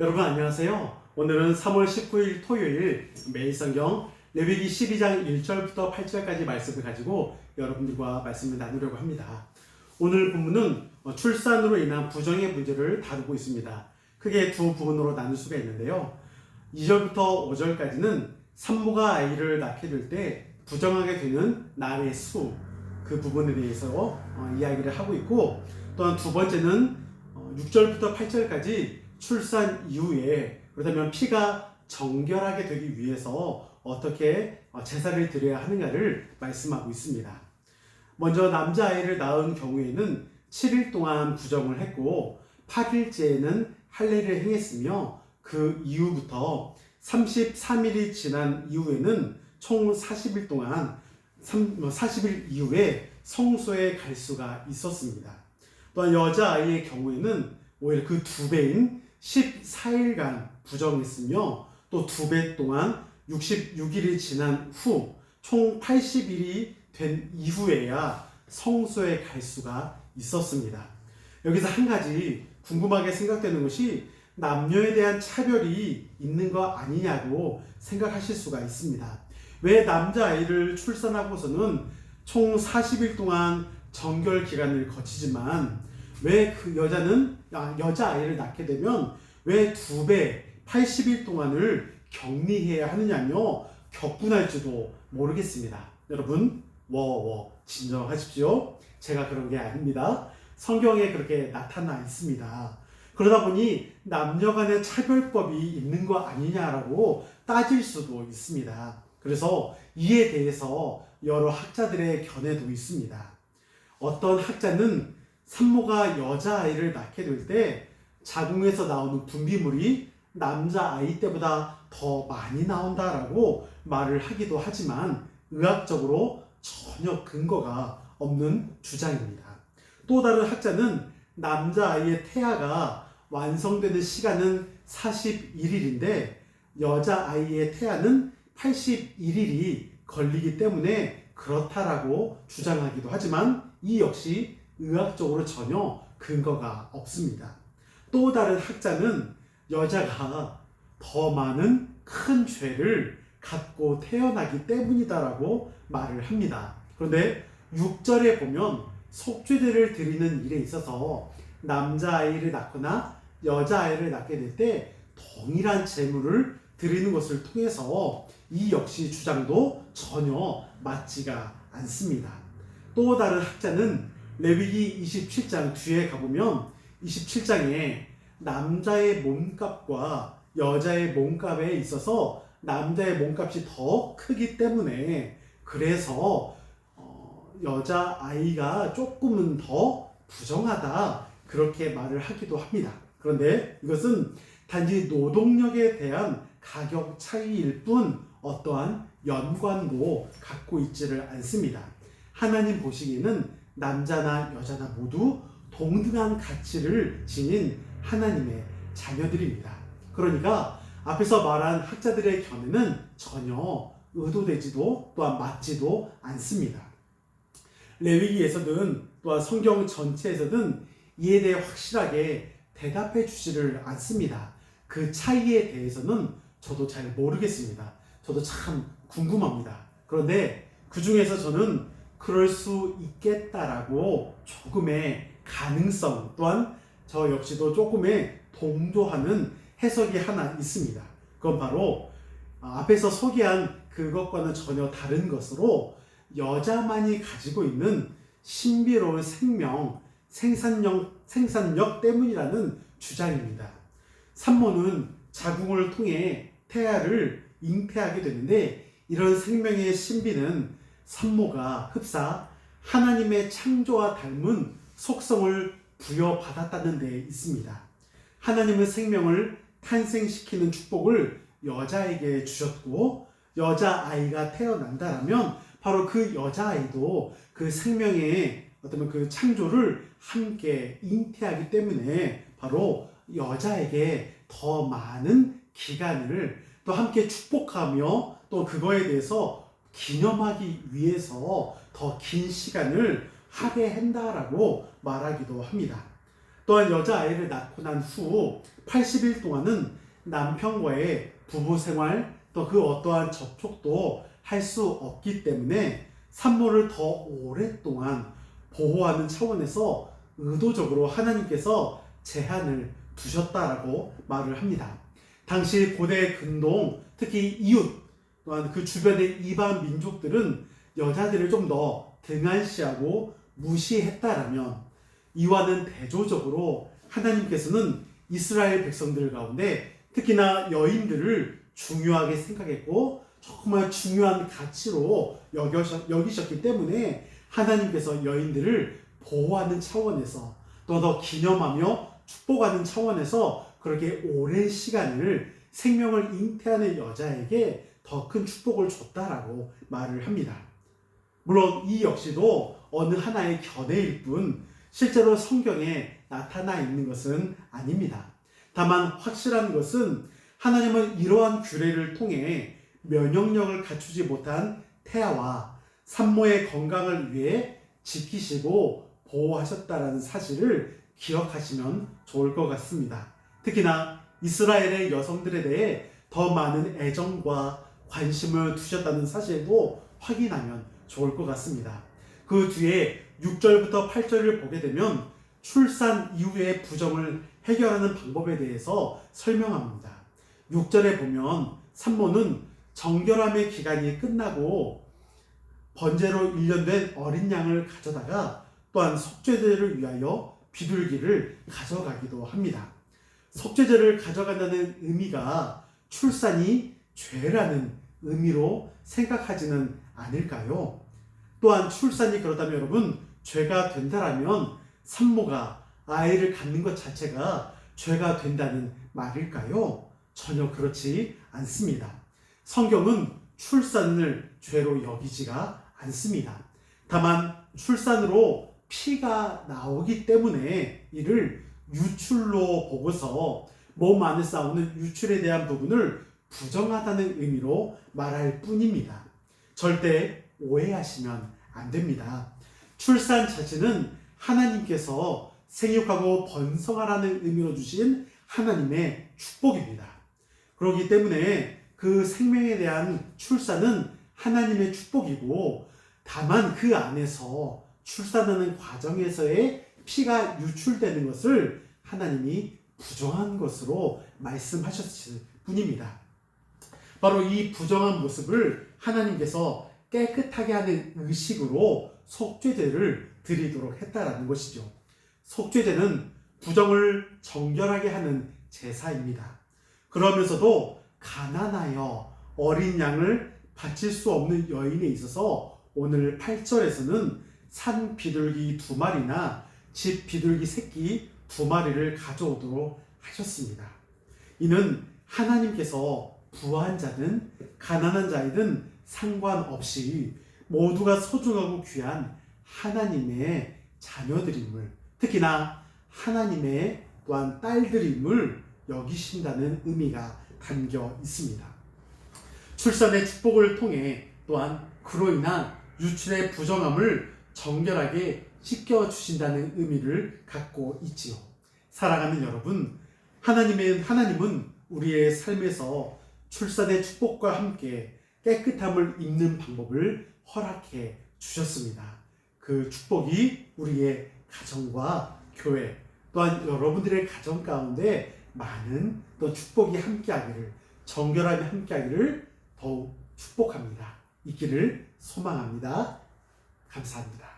여러분 안녕하세요. 오늘은 3월 19일 토요일 매일 성경 레위기 12장 1절부터 8절까지 말씀을 가지고 여러분들과 말씀을 나누려고 합니다. 오늘 본문은 어, 출산으로 인한 부정의 문제를 다루고 있습니다. 크게 두 부분으로 나눌 수가 있는데요. 2절부터 5절까지는 산모가 아이를 낳게 될 때 부정하게 되는 날의 수, 그 부분에 대해서 어, 이야기를 하고 있고 또한 두 번째는 어, 6절부터 8절까지 출산 이후에 그렇다면 피가 정결하게 되기 위해서 어떻게 어, 제사를 드려야 하는가를 말씀하고 있습니다. 먼저 남자아이를 낳은 경우에는 7일 동안 부정을 했고 8일째에는 할례를 행했으며 그 이후부터 33일이 지난 이후에는 총 40일 동안 40일 이후에 성소에 갈 수가 있었습니다. 또한 여자아이의 경우에는 오히려 그 두 배인 14일간 부정했으며 또 두 배 동안 66일이 지난 후 총 80일이 된 이후에야 성소에 갈 수가 있었습니다. 여기서 한 가지 궁금하게 생각되는 것이 남녀에 대한 차별이 있는 거 아니냐고 생각하실 수가 있습니다. 왜 남자아이를 출산하고서는 총 40일 동안 정결 기간을 거치지만 왜 그 여자는 아, 여자 아이를 낳게 되면 왜 두 배 80일 동안을 격리해야 하느냐며 격분할지도 모르겠습니다. 여러분 워워 진정하십시오. 제가 그런 게 아닙니다. 성경에 그렇게 나타나 있습니다. 그러다 보니 남녀 간의 차별법이 있는 거 아니냐라고 따질 수도 있습니다. 그래서 이에 대해서 여러 학자들의 견해도 있습니다. 어떤 학자는 산모가 여자아이를 낳게 될 때 자궁에서 나오는 분비물이 남자아이 때보다 더 많이 나온다라고 말을 하기도 하지만 의학적으로 전혀 근거가 없는 주장입니다. 또 다른 학자는 남자아이의 태아가 완성되는 시간은 41일인데 여자아이의 태아는 81일이 걸리기 때문에 그렇다라고 주장하기도 하지만 이 역시 의학적으로 전혀 근거가 없습니다. 또 다른 학자는 여자가 더 많은 큰 죄를 갖고 태어나기 때문이다라고 말을 합니다. 그런데 6절에 보면 속죄제를 드리는 일에 있어서 남자아이를 낳거나 여자아이를 낳게 될 때 동일한 제물을 드리는 것을 통해서 이 역시 주장도 전혀 맞지가 않습니다. 또 다른 학자는 레위기 27장 뒤에 가보면 27장에 남자의 몸값과 여자의 몸값에 있어서 남자의 몸값이 더 크기 때문에 그래서 어, 여자 아이가 조금은 더 부정하다 그렇게 말을 하기도 합니다. 그런데 이것은 단지 노동력에 대한 가격 차이일 뿐 어떠한 연관도 갖고 있지를 않습니다. 하나님 보시기에는 남자나 여자나 모두 동등한 가치를 지닌 하나님의 자녀들입니다. 그러니까 앞에서 말한 학자들의 견해는 전혀 의도되지도 또한 맞지도 않습니다. 레위기에서든 또한 성경 전체에서든 이에 대해 확실하게 대답해 주지를 않습니다. 그 차이에 대해서는 저도 잘 모르겠습니다. 저도 참 궁금합니다. 그런데 그 중에서 저는 그럴 수 있겠다라고 조금의 가능성 또한 저 역시도 조금의 동조하는 해석이 하나 있습니다. 그건 바로 앞에서 소개한 그것과는 전혀 다른 것으로 여자만이 가지고 있는 신비로운 생명, 생산력, 생산력 때문이라는 주장입니다. 산모는 자궁을 통해 태아를 잉태하게 되는데 이런 생명의 신비는 산모가 흡사 하나님의 창조와 닮은 속성을 부여받았다는 데 있습니다. 하나님은 생명을 탄생시키는 축복을 여자에게 주셨고 여자아이가 태어난다라면 바로 그 여자아이도 그 생명의 어떤 그 창조를 함께 잉태하기 때문에 바로 여자에게 더 많은 기간을 또 함께 축복하며 또 그거에 대해서 기념하기 위해서 더 긴 시간을 할애한다라고 말하기도 합니다. 또한 여자아이를 낳고 난 후 80일 동안은 남편과의 부부 생활 또 그 어떠한 접촉도 할 수 없기 때문에 산모를 더 오랫동안 보호하는 차원에서 의도적으로 하나님께서 제한을 두셨다라고 말을 합니다. 당시 고대 근동 특히 이웃 그 주변의 이방 민족들은 여자들을 좀 더 등한시하고 무시했다라면 이와는 대조적으로 하나님께서는 이스라엘 백성들 가운데 특히나 여인들을 중요하게 생각했고 정말 중요한 가치로 여기셨기 때문에 하나님께서 여인들을 보호하는 차원에서 또 더 기념하며 축복하는 차원에서 그렇게 오랜 시간을 생명을 잉태하는 여자에게 더 큰 축복을 줬다라고 말을 합니다. 물론 이 역시도 어느 하나의 견해일 뿐 실제로 성경에 나타나 있는 것은 아닙니다. 다만 확실한 것은 하나님은 이러한 규례를 통해 면역력을 갖추지 못한 태아와 산모의 건강을 위해 지키시고 보호하셨다라는 사실을 기억하시면 좋을 것 같습니다. 특히나 이스라엘의 여성들에 대해 더 많은 애정과 관심을 두셨다는 사실도 확인하면 좋을 것 같습니다. 그 뒤에 6절부터 8절을 보게 되면 출산 이후의 부정을 해결하는 방법에 대해서 설명합니다. 6절에 보면 산모는 정결함의 기간이 끝나고 번제로 1년 된 어린 양을 가져다가 또한 속죄제를 위하여 비둘기를 가져가기도 합니다. 속죄제를 가져간다는 의미가 출산이 죄라는 의미로 생각하지는 않을까요? 또한 출산이 그렇다면 여러분 죄가 된다라면 산모가 아이를 갖는 것 자체가 죄가 된다는 말일까요? 전혀 그렇지 않습니다. 성경은 출산을 죄로 여기지가 않습니다. 다만 출산으로 피가 나오기 때문에 이를 유출로 보고서 몸 안에 싸우는 유출에 대한 부분을 부정하다는 의미로 말할 뿐입니다. 절대 오해하시면 안 됩니다. 출산 자체는 하나님께서 생육하고 번성하라는 의미로 주신 하나님의 축복입니다. 그렇기 때문에 그 생명에 대한 출산은 하나님의 축복이고 다만 그 안에서 출산하는 과정에서의 피가 유출되는 것을 하나님이 부정한 것으로 말씀하셨을 뿐입니다. 바로 이 부정한 모습을 하나님께서 깨끗하게 하는 의식으로 속죄제를 드리도록 했다라는 것이죠. 속죄제는 부정을 정결하게 하는 제사입니다. 그러면서도 가난하여 어린 양을 바칠 수 없는 여인에 있어서 오늘 8절에서는 산 비둘기 두 마리나 집 비둘기 새끼 두 마리를 가져오도록 하셨습니다. 이는 하나님께서 부한 자든 가난한 자이든 상관없이 모두가 소중하고 귀한 하나님의 자녀들임을 특히나 하나님의 또한 딸들임을 여기신다는 의미가 담겨 있습니다. 출산의 축복을 통해 또한 그로 인한 유출의 부정함을 정결하게 씻겨 주신다는 의미를 갖고 있지요. 사랑하는 여러분, 하나님의 하나님은 우리의 삶에서 출산의 축복과 함께 깨끗함을 입는 방법을 허락해 주셨습니다. 그 축복이 우리의 가정과 교회 또한 여러분들의 가정 가운데 많은 또 축복이 함께하기를 정결함이 함께하기를 더욱 축복합니다. 있기를 소망합니다. 감사합니다.